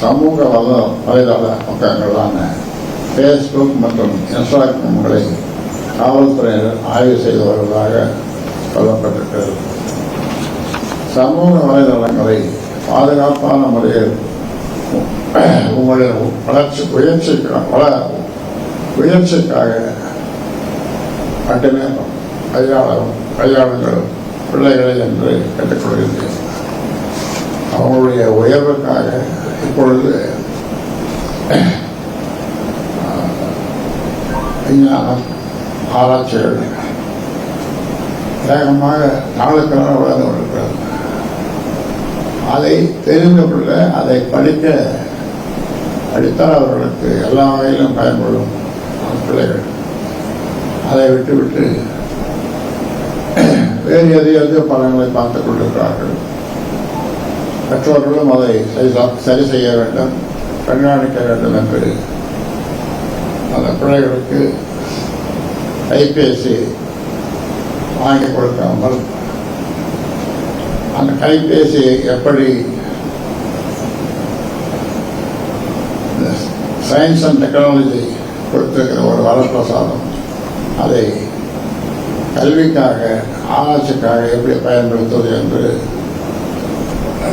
சமூக வல வலைதள பக்கங்களான ஃபேஸ்புக் மற்றும் இன்ஸ்டாகிராம்களை காவல்துறையினர் ஆய்வு செய்து வருவதாக சொல்லப்பட்டிருக்கிறது. சமூக வலைதளங்களை பாதுகாப்பான முறையில் உங்களுடைய வளர்ச்சி உயர்ச்சிக்காக வள உயர்ச்சிக்காக மட்டுமே கையாள கையாளுங்கள் பிள்ளைகளை என்று கேட்டுக்கொள்கின்றேன் அவங்களுடைய உயர்வுக்காக இப்பொழுது விஞ்ஞானம் ஆராய்ச்சிகள். வேகமாக நாளுக்கு நாள் வளர்ந்து கொண்டிருக்கிறது. அதை தெரிந்து கொள்ள அதை படிக்க படித்தால் அவர்களுக்கு எல்லா வகையிலும் பயன்படும் பிள்ளைகள். அதை விட்டுவிட்டு வேறு எதையாவது படங்களை பார்த்துக் கொண்டிருக்கிறார்கள். பெற்றோர்களும் அதை சரி- சரி செய்ய வேண்டும் கண்காணிக்க வேண்டும் என்று. அந்த பிள்ளைகளுக்கு கைபேசி வாங்கி கொடுக்காமல் அந்த கைபேசி எப்படி சயின்ஸ் அண்ட் டெக்னாலஜி கொடுத்திருக்கிற ஒரு வரப்பிரசாதம் அதை கல்விக்காக ஆராய்ச்சிக்காக எப்படி பயன்படுத்துவது என்று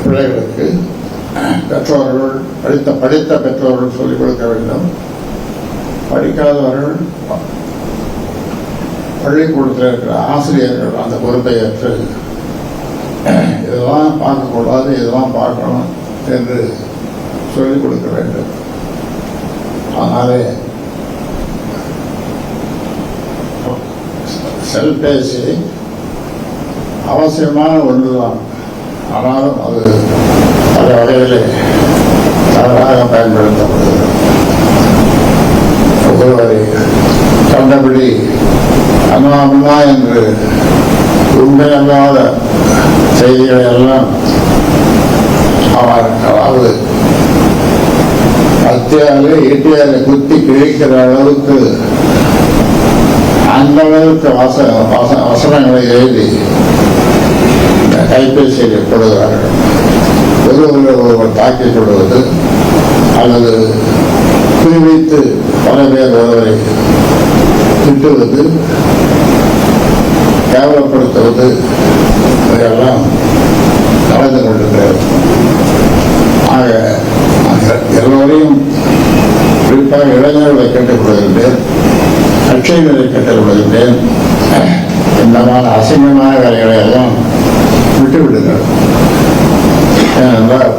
பிள்ளைகளுக்கு பெற்றோர்கள் படித்த படித்த பெற்றோர்கள் சொல்லிக் கொடுக்க வேண்டும். படிக்காதவர்கள் பள்ளிக்கூடத்தில் இருக்கிற ஆசிரியர்கள் அந்த பொறுப்பை ஏற்று இதெல்லாம் பார்க்கக்கூடாது இதெல்லாம் பார்க்கணும் என்று சொல்லிக் கொடுக்க வேண்டும். அதனாலே செல்பேசி அவசியமான ஒன்றுதான். ஆனாலும் அது பல வகையிலே தவறாக பயன்படுத்தப்படுகிறது ஒருவரை கண்டபடி அண்ணா அண்ணா என்று உண்மையல்லாத செய்திகளை எல்லாம் அவர் அதாவது கத்தியாலே ஈட்டியாலே குத்தி கிழிக்கிற அளவுக்கு அந்த அளவுக்கு வாச வச வசனங்களை எழுதி கைபேசியில் போடுகிறார்கள். ஒருவரை ஒருவர் தாக்கிக் கொள்வது அல்லது குறிவைத்து பல பேர் ஒருவரை திட்டுவது கேவலப்படுத்துவது இவையெல்லாம் நடந்து கொண்டிருக்கிறது. ஆக எல்லோரையும் குறிப்பாக இளைஞர்களை கேட்டுக்கொள்கின்றேன் கட்சியினரை கேட்டுக்கொள்கின்றேன் இந்த மாதிரி அசிங்கமான வேலைகளை எல்லாம் விட்டுவிடுங்கள் ஏனென்றால்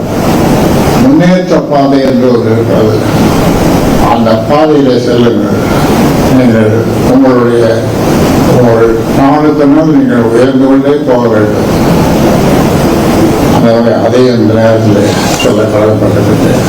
முன்னேற்ற பாதை என்று ஒரு இருக்கிறது. அந்த பாதையிலே செல்லுங்கள். நீங்கள் உங்களுடைய உங்கள் நாளுக்கு நீங்கள் உயர்ந்து கொண்டே போக வேண்டும். அந்த அதை இந்த நேரத்தில் சொல்ல கடமைப்பட்டிருக்கிறேன்.